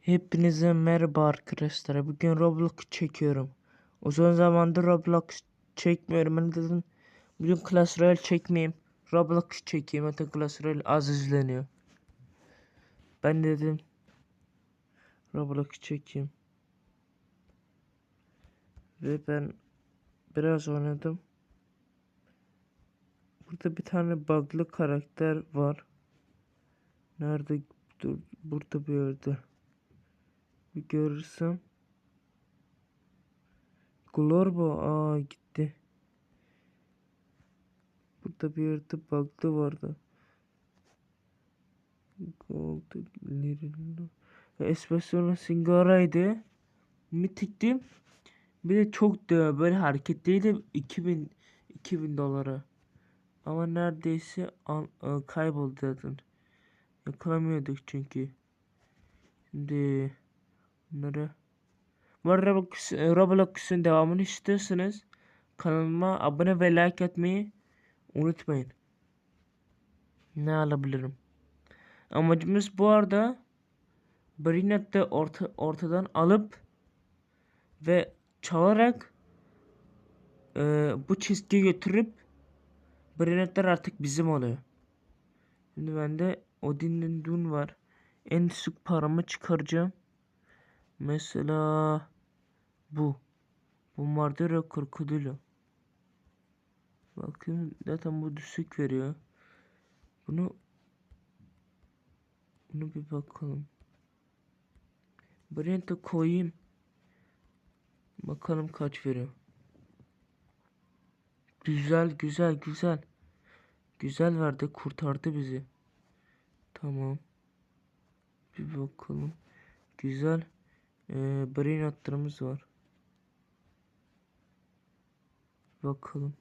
Hepinize merhaba arkadaşlar. Bugün Roblox çekiyorum. Uzun zamandır Roblox çekmiyorum. Ben dedim bugün Clash Royale çekmeyeyim. Roblox çekeyim. Hatta Clash Royale az izleniyor. Ben dedim Roblox çekeyim. Ve ben biraz oynadım. Burada bir tane bug'lı karakter var. Nerede? Dur, burada bir yerde. Bir görürsem. Glorbo aa gitti. Burada bir yerde bug'lı vardı. Gold. Espresso Singara'ydı. Mitikti. Bir de çok da böyle hareketliydi 2000 2000 dolara. Ama neredeyse al, e, kayboldu zaten. Yakalamıyorduk çünkü. Şimdi bunları bu arada Roblox, e, Roblox'un devamını istiyorsanız kanalıma abone ve like etmeyi unutmayın. Ne alabilirim? Amacımız bu arada Brinet'te orta, ortadan alıp ve çalarak e, bu çizgiye götürüp Brinetler artık bizim oluyor. Şimdi bende Odin'in Dun var. En sık paramı çıkaracağım. Mesela bu. Bombardero krokodilo. Bakın zaten bu düşük veriyor. Bunu bunu bir bakalım. Buraya da koyayım. Bakalım kaç veriyor. Güzel güzel güzel. Güzel verdi kurtardı bizi. Tamam. Bir bakalım. Güzel. Ee, brain attırımız var. Bakalım.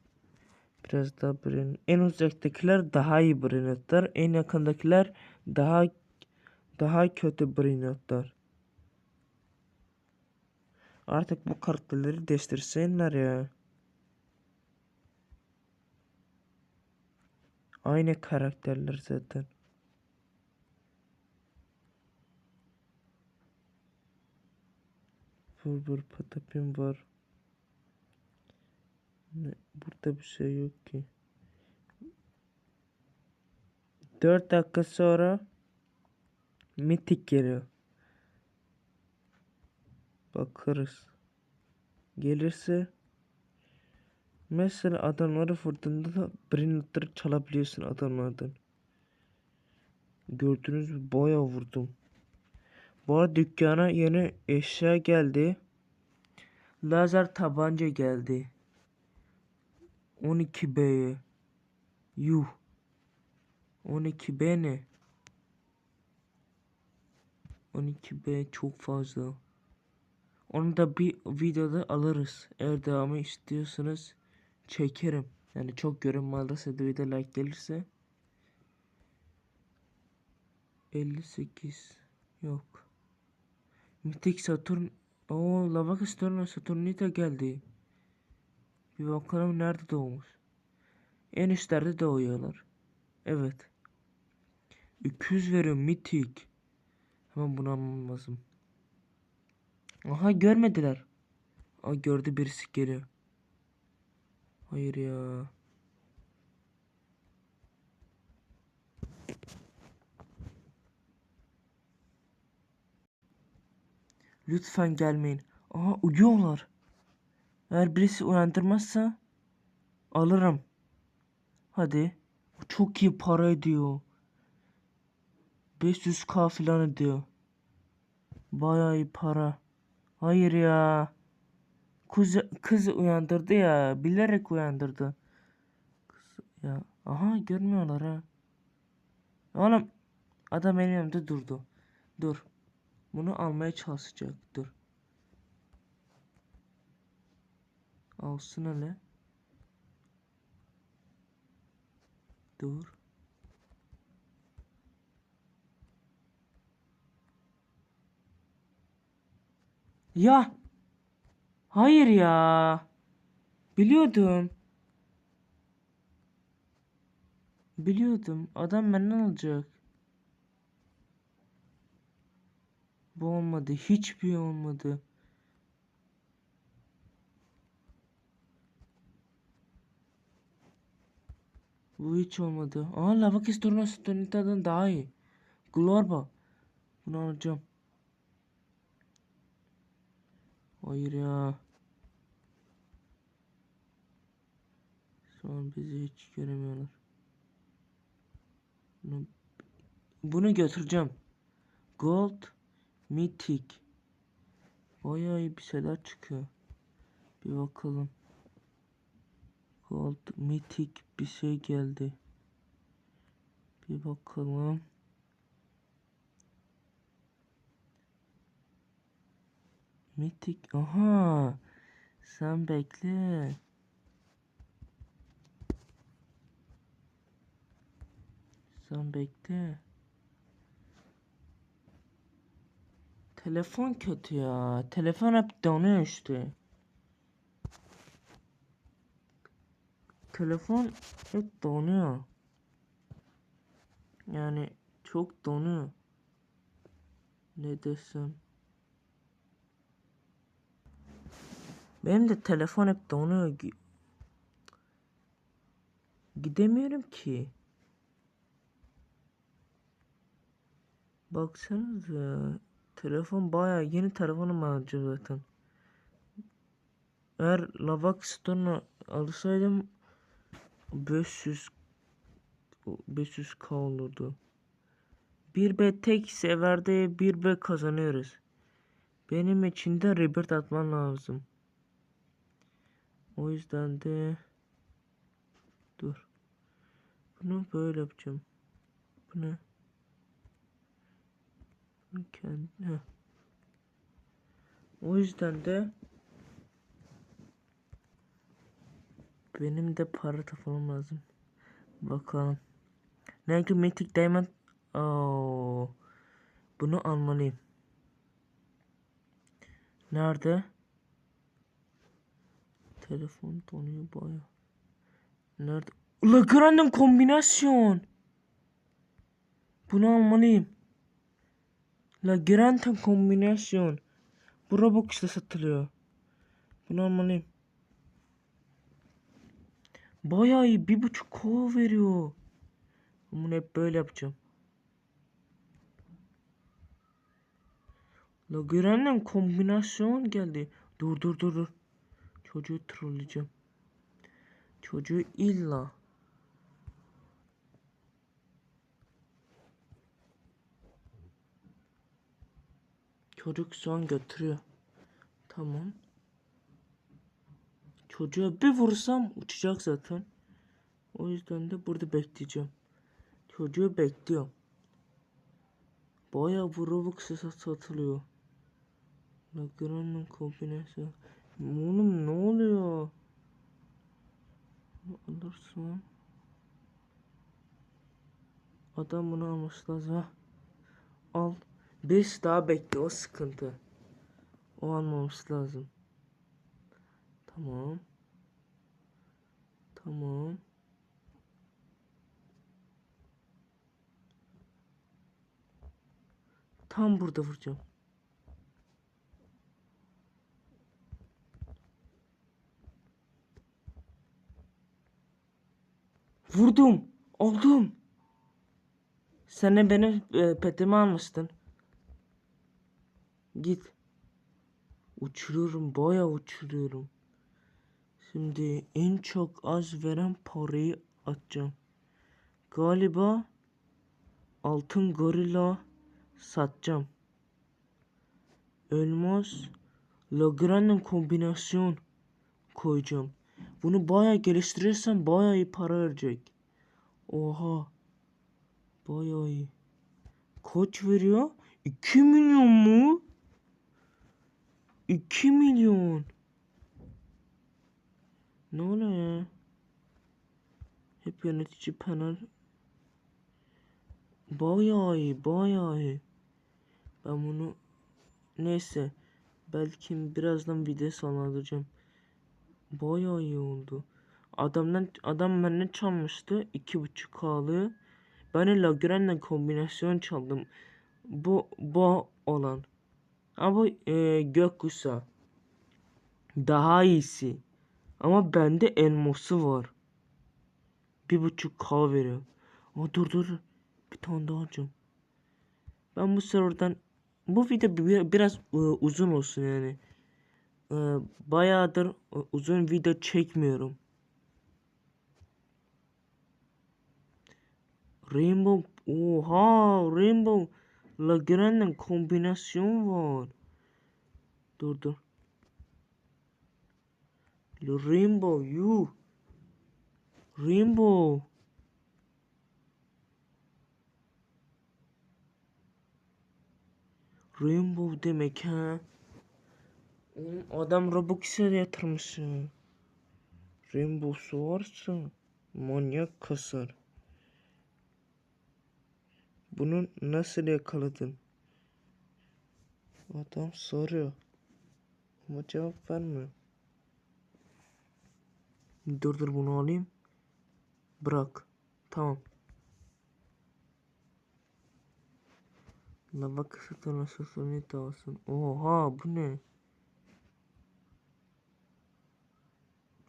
Biraz daha brain. En uzaktakiler daha iyi brain atlar. En yakındakiler daha daha kötü brain atlar. Artık bu kartları değiştirsinler ya. Aynı karakterler zaten. Vur patapim var. Ne, burada bir şey yok ki. 4 dakika sonra mitik geliyor. Bakarız. Gelirse mesela adamları vurduğunda da brinletleri çalabiliyorsun adamlardan. Gördünüz mü? Bayağı vurdum. Bu arada dükkana yeni eşya geldi. Lazer tabanca geldi. 12B'ye. Yuh. 12B ne? 12B çok fazla. Onu da bir videoda alırız. Eğer devamı istiyorsanız çekerim. Yani çok görünme alırsa da video like gelirse. 58 yok. Mitik Saturn Oo Lava Saturn Saturnita geldi. Bir bakalım nerede doğmuş. En üstlerde doğuyorlar. Evet. 200 veriyor mitik. Hemen bunu almam lazım. Aha görmediler. Aa gördü birisi geliyor. Hayır ya. Lütfen gelmeyin. Aha uyuyorlar. Eğer birisi uyandırmazsa alırım. Hadi. Çok iyi para ediyor. 500k falan ediyor. Bayağı iyi para. Hayır ya. Kız, kız uyandırdı ya. Bilerek uyandırdı. Kız, ya. Aha görmüyorlar ha. Oğlum. Adam yanımda durdu. Dur. Bunu almaya çalışacak. Dur. Alsın hele. Dur. Ya. Hayır ya. Biliyordum. Biliyordum. Adam benden alacak. Bu olmadı. Hiçbir olmadı. Bu hiç olmadı. Aa Lavakis Turnos Tunita'dan daha iyi. Glorba. Bunu alacağım. Hayır ya. Şu bizi hiç göremiyorlar. Bunu, bunu götüreceğim. Gold Mythic. Bayağı bir şeyler çıkıyor. Bir bakalım. Gold Mythic bir şey geldi. Bir bakalım. Mythic. Aha. Sen bekle. Sen bekle. Telefon kötü ya. Telefon hep donuyor işte. Telefon hep donuyor. Yani çok donuyor. Ne desem. Benim de telefon hep donuyor. Gi- Gidemiyorum ki. Baksanıza. Telefon bayağı yeni telefonum alacağım zaten. Eğer Lavax Stone'u alsaydım 500 500k olurdu. 1B tek seferde 1B kazanıyoruz. Benim için de rebirth atman lazım. O yüzden de dur. Bunu böyle yapacağım. Bu ne? Kendi. O yüzden de benim de para tapmam lazım. Bakalım. Nike Mythic Diamond. Oo. Bunu almalıyım. Nerede? Telefon donuyor baya. Nerede? La Grande kombinasyon. Bunu almalıyım. La Grande kombinasyon. Bu Robux'ta satılıyor. Bunu almalıyım. Bayağı iyi. Bir buçuk kova veriyor. Bunu hep böyle yapacağım. La Grande kombinasyon geldi. Dur dur dur dur. Çocuğu trolleyeceğim. Çocuğu illa. Çocuk an götürüyor. Tamam. Çocuğa bir vursam uçacak zaten. O yüzden de burada bekleyeceğim. Çocuğu bekliyorum. Bayağı bu Robux'a satılıyor. Lagran'ın kombinasyonu. Oğlum ne oluyor? Alırsın. Adam bunu alması lazım. Al. 5 daha bekle o sıkıntı. O almaması lazım. Tamam. Tamam. Tam burada vuracağım. Vurdum. Aldım. Sen de benim e, petimi almıştın. Git. Uçuruyorum. Baya uçuruyorum. Şimdi en çok az veren parayı atacağım. Galiba altın gorilla satacağım. Elmas Lagrange kombinasyon koyacağım. Bunu baya geliştirirsem baya iyi para verecek. Oha. Baya iyi. Kaç veriyor? 2 milyon mu? 2 milyon. Ne oluyor ya? Hep yönetici panel. Bayağı iyi, bayağı iyi. Ben bunu neyse belki birazdan video sonlandıracağım. Bayağı iyi oldu. Adamdan adam benden çalmıştı iki buçuk kalı. Ben de Lagrange kombinasyon çaldım. Bu bu olan. Ama e, gökkuşağı. Daha iyisi. Ama bende elması var. Bir buçuk K veriyor. Aa, dur dur. Bir tane daha alacağım. Ben bu serverdan bu video bir- biraz e, uzun olsun yani. E, bayağıdır e, uzun video çekmiyorum. Rainbow oha Rainbow Lagrange'ın kombinasyon var. Dur dur. Rainbow yuh. Rainbow. Rainbow demek ha. Oğlum adam Robux'a yatırmış ya. Rainbow'su varsa manyak kasar. Bunu nasıl yakaladın? Adam soruyor. Ama cevap vermiyor. Dur dur bunu alayım. Bırak. Tamam. La bak satana satana olsun. Oha bu ne?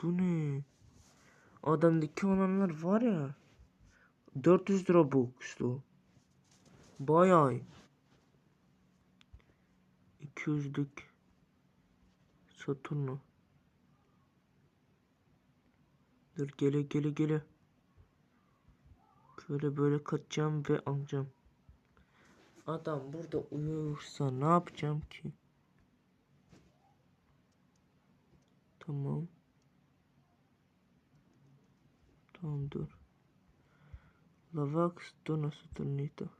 Bu ne? Adamdaki olanlar var ya. 400 lira boxtu. Bayağı. İyi. 200'lük Saturno. Dur gele gele gele. Böyle böyle kaçacağım ve alacağım. Adam burada uyursa ne yapacağım ki? Tamam. Tamam dur. Lavax dona Saturnita.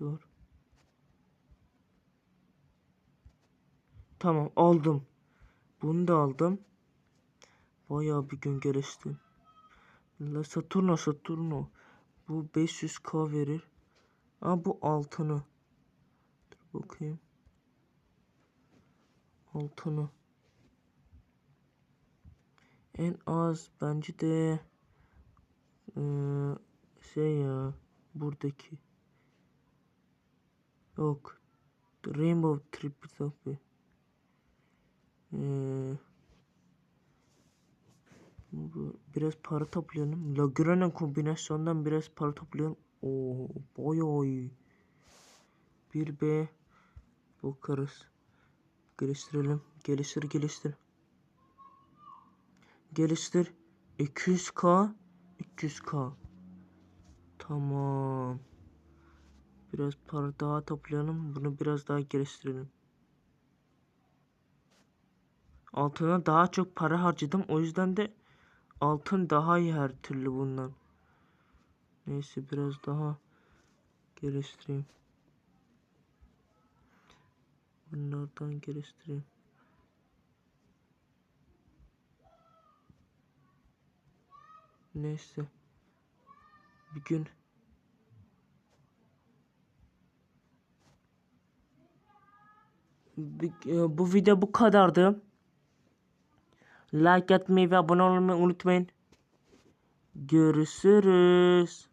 Dur. Tamam aldım. Bunu da aldım. Bayağı bir gün gelişti. La Saturno Saturno. Bu 500k verir. Aa bu altını. Dur bakayım. Altını. En az bence de eee, şey ya buradaki. Yok. Rainbow Topi. Eee bu- biraz para toplayalım. Lagrange kombinasyondan biraz para toplayalım. Oo, bayağı iyi. Bir B bakarız. Geliştirelim. Geliştir geliştir. Geliştir. 200k 300k. Tamam. Biraz para daha toplayalım. Bunu biraz daha geliştirelim. Altına daha çok para harcadım. O yüzden de altın daha iyi her türlü bundan. Neyse biraz daha geliştireyim. Bunlardan geliştireyim. Neyse. Bir gün Bir- e, bu video bu kadardı. Like atmayı ve abone olmayı unutmayın. Görüşürüz.